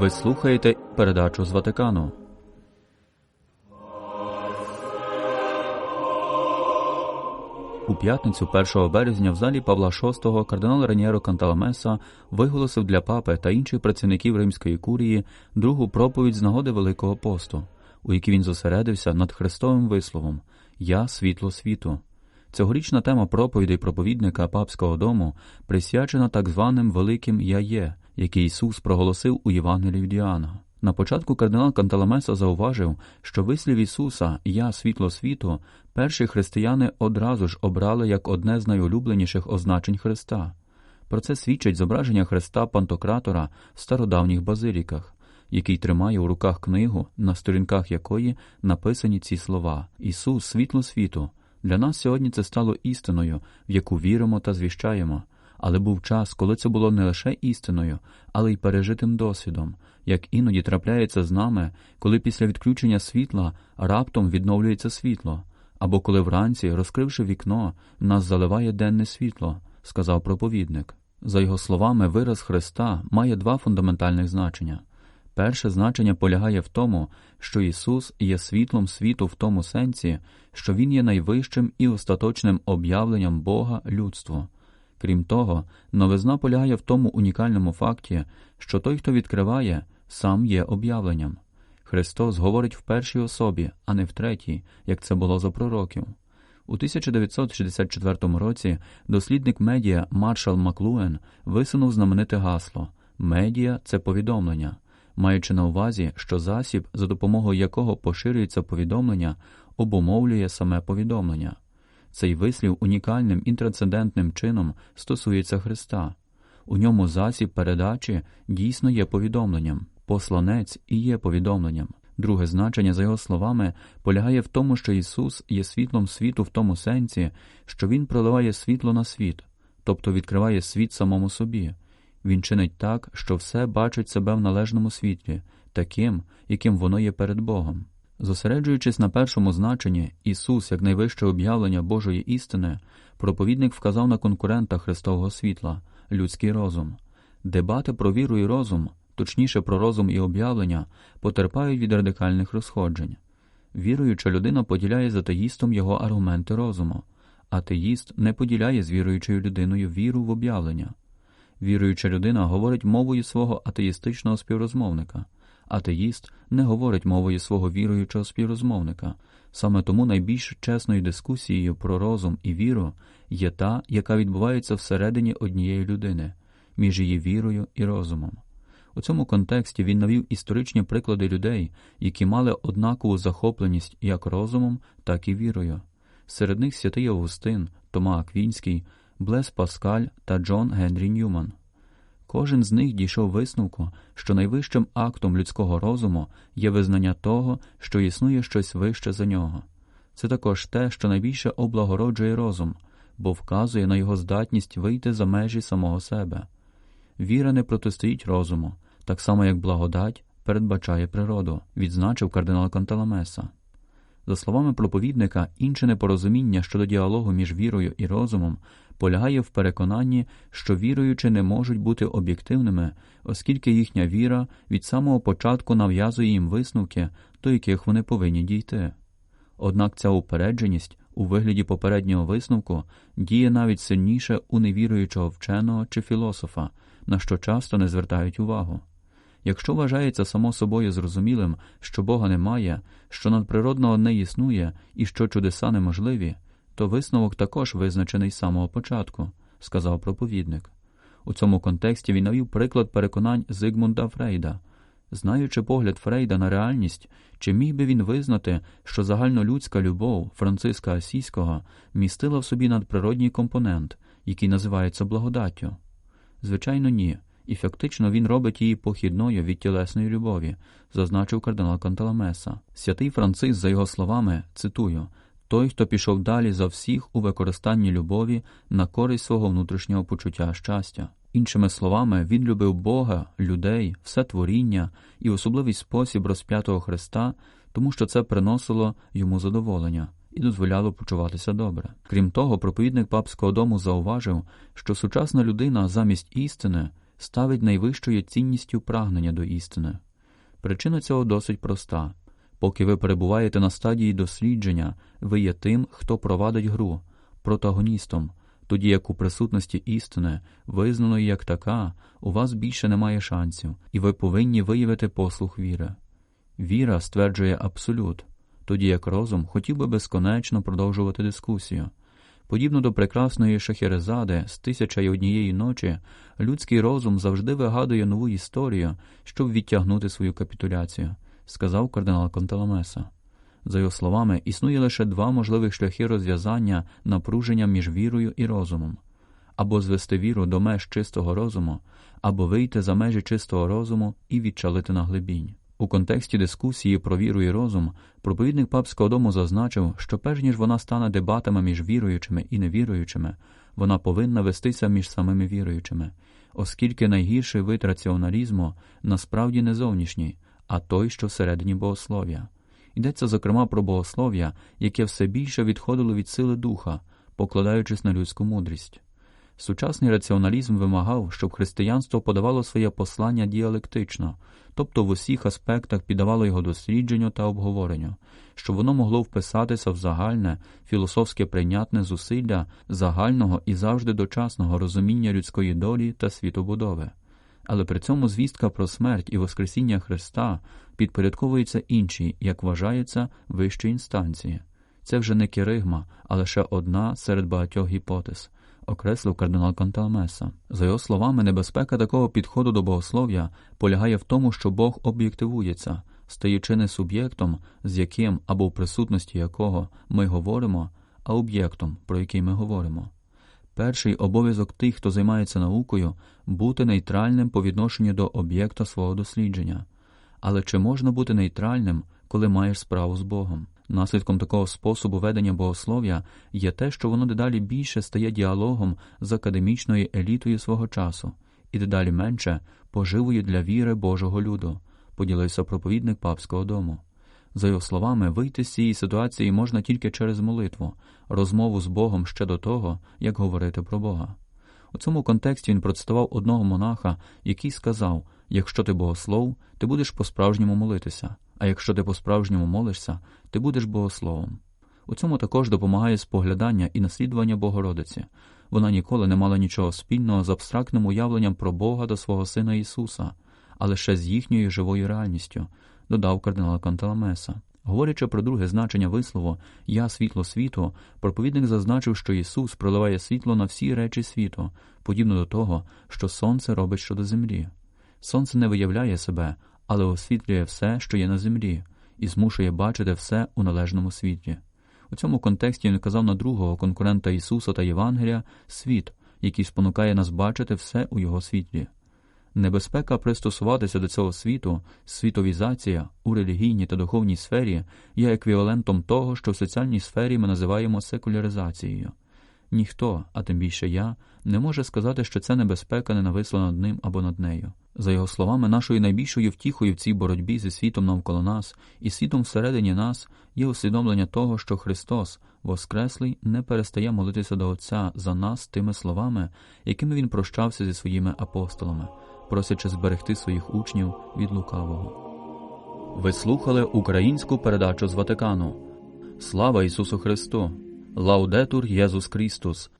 Ви слухаєте передачу з Ватикану. У п'ятницю 1 березня в залі Павла VI кардинал Раньєро Канталамеса виголосив для папи та інших працівників римської курії другу проповідь з нагоди Великого посту, у якій він зосередився над Христовим висловом Я світло світу. Цьогорічна тема проповідей проповідника папського дому присвячена так званим Великим Я є, який Ісус проголосив у Євангелії від Іоанна. На початку кардинал Канталамеса зауважив, що вислів Ісуса Я світло світу перші християни одразу ж обрали як одне з найулюбленіших означень Христа. Про це свідчить зображення Христа Пантократора в стародавніх базиліках, який тримає у руках книгу, на сторінках якої написані ці слова Ісус, світло світу. Для нас сьогодні це стало істиною, в яку віримо та звіщаємо. Але був час, коли це було не лише істиною, але й пережитим досвідом, як іноді трапляється з нами, коли після відключення світла раптом відновлюється світло, або коли вранці, розкривши вікно, нас заливає денне світло, сказав проповідник. За його словами, вираз Христа має два фундаментальних значення. Перше значення полягає в тому, що Ісус є світлом світу в тому сенсі, що Він є найвищим і остаточним об'явленням Бога людству. Крім того, новизна полягає в тому унікальному факті, що той, хто відкриває, сам є об'явленням. Христос говорить в першій особі, а не в третій, як це було за пророків. У 1964 році дослідник медіа Маршал Маклуен висунув знамените гасло Медіа це повідомлення, маючи на увазі, що засіб, за допомогою якого поширюється повідомлення, обумовлює саме повідомлення. Цей вислів унікальним і трансцендентним чином стосується Христа. У ньому засіб передачі дійсно є повідомленням, посланець і є повідомленням. Друге значення, за його словами, полягає в тому, що Ісус є світлом світу в тому сенсі, що Він проливає світло на світ, тобто відкриває світ самому собі. Він чинить так, що все бачить себе в належному світлі, таким, яким воно є перед Богом. Зосереджуючись на першому значенні, Ісус, як найвище об'явлення Божої істини, проповідник вказав на конкурента Христового світла, людський розум. Дебати про віру і розум, точніше про розум і об'явлення, потерпають від радикальних розходжень. Віруюча людина поділяє з атеїстом його аргументи розуму, атеїст не поділяє з віруючою людиною віру в об'явлення. Віруюча людина говорить мовою свого атеїстичного співрозмовника. Атеїст не говорить мовою свого віруючого співрозмовника. Саме тому найбільш чесною дискусією про розум і віру є та, яка відбувається всередині однієї людини, між її вірою і розумом. У цьому контексті він навів історичні приклади людей, які мали однакову захопленість як розумом, так і вірою. Серед них святий Августин, Тома Аквінський, Блес Паскаль та Джон Генрі Ньюман. Кожен з них дійшов висновку, що найвищим актом людського розуму є визнання того, що існує щось вище за нього. Це також те, що найбільше облагороджує розум, бо вказує на його здатність вийти за межі самого себе. Віра не протистоїть розуму, так само як благодать передбачає природу, відзначив кардинал Канталамеса. За словами проповідника, інше непорозуміння щодо діалогу між вірою і розумом полягає в переконанні, що віруючі не можуть бути об'єктивними, оскільки їхня віра від самого початку нав'язує їм висновки, до яких вони повинні дійти. Однак ця упередженість у вигляді попереднього висновку діє навіть сильніше у невіруючого вченого чи філософа, на що часто не звертають увагу. Якщо вважається само собою зрозумілим, що Бога немає, що надприродного не існує і що чудеса неможливі, то висновок також визначений з самого початку, сказав проповідник. У цьому контексті він навів приклад переконань Зигмунда Фрейда. Знаючи погляд Фрейда на реальність, чи міг би він визнати, що загальнолюдська любов Франциска Асійського містила в собі надприродній компонент, який називається благодаттю? Звичайно, ні, і фактично він робить її похідною від тілесної любові, зазначив кардинал Канталамеса. Святий Францис, за його словами, цитую той, хто пішов далі за всіх у використанні любові на користь свого внутрішнього почуття щастя. Іншими словами, він любив Бога, людей, все творіння і особливий спосіб розп'ятого Христа, тому що це приносило йому задоволення і дозволяло почуватися добре. Крім того, проповідник папського дому зауважив, що сучасна людина замість істини ставить найвищою цінністю прагнення до істини. Причина цього досить проста. Поки ви перебуваєте на стадії дослідження, ви є тим, хто провадить гру, протагоністом, тоді як у присутності істини, визнаної як така, у вас більше немає шансів, і ви повинні виявити послух віри. Віра стверджує абсолют, тоді як розум хотів би безконечно продовжувати дискусію. Подібно до прекрасної Шахерезади з тисяча й однієї ночі, людський розум завжди вигадує нову історію, щоб відтягнути свою капітуляцію, сказав кардинал Конталамеса. За його словами, існує лише два можливих шляхи розв'язання напруження між вірою і розумом або звести віру до меж чистого розуму, або вийти за межі чистого розуму і відчалити на глибінь. У контексті дискусії про віру і розум проповідник папського дому зазначив, що перш ніж вона стане дебатами між віруючими і невіруючими, вона повинна вестися між самими віруючими, оскільки найгірший вид раціоналізму насправді не зовнішній, а той, що всередині богослов'я. Йдеться зокрема про богослов'я, яке все більше відходило від сили духа, покладаючись на людську мудрість. Сучасний раціоналізм вимагав, щоб християнство подавало своє послання діалектично, тобто в усіх аспектах піддавало його дослідженню та обговоренню, щоб воно могло вписатися в загальне, філософське прийнятне зусилля загального і завжди дочасного розуміння людської долі та світобудови. Але при цьому звістка про смерть і Воскресіння Христа підпорядковується іншій, як вважається, вищій інстанції. Це вже не кіригма, а лише одна серед багатьох гіпотез окреслив кардинал Канталмеса. За його словами, небезпека такого підходу до богослов'я полягає в тому, що Бог об'єктивується, стаючи не суб'єктом, з яким або в присутності якого ми говоримо, а об'єктом, про який ми говоримо. Перший обов'язок тих, хто займається наукою, бути нейтральним по відношенню до об'єкта свого дослідження. Але чи можна бути нейтральним, коли маєш справу з Богом? Наслідком такого способу ведення богослов'я є те, що воно дедалі більше стає діалогом з академічною елітою свого часу, і дедалі менше поживою для віри Божого люду, поділився проповідник папського дому. За його словами, вийти з цієї ситуації можна тільки через молитву, розмову з Богом ще до того, як говорити про Бога. У цьому контексті він процитував одного монаха, який сказав: якщо ти богослов, ти будеш по-справжньому молитися, а якщо ти по-справжньому молишся, ти будеш богословом. У цьому також допомагає споглядання і наслідування Богородиці. Вона ніколи не мала нічого спільного з абстрактним уявленням про Бога та свого Сина Ісуса, а лише з їхньою живою реальністю, додав кардинал Канталамеса. Говорячи про друге значення вислову Я світло світу, проповідник зазначив, що Ісус проливає світло на всі речі світу, подібно до того, що Сонце робить щодо землі. Сонце не виявляє себе, але освітлює все, що є на землі, і змушує бачити все у належному світлі. У цьому контексті він казав на другого конкурента Ісуса та Євангелія світ, який спонукає нас бачити все у його світлі. Небезпека пристосуватися до цього світу, світовізація у релігійній та духовній сфері є еквівалентом того, що в соціальній сфері ми називаємо секуляризацією. Ніхто, а тим більше я, не може сказати, що ця небезпека не нависла над ним або над нею. За його словами, нашою найбільшою втіхою в цій боротьбі зі світом навколо нас і світом всередині нас є усвідомлення того, що Христос, Воскреслий, не перестає молитися до Отця за нас тими словами, якими він прощався зі своїми апостолами, просячи зберегти своїх учнів від лукавого. Ви слухали українську передачу з Ватикану. Слава Ісусу Христу! Лаудетур Єсус Христос!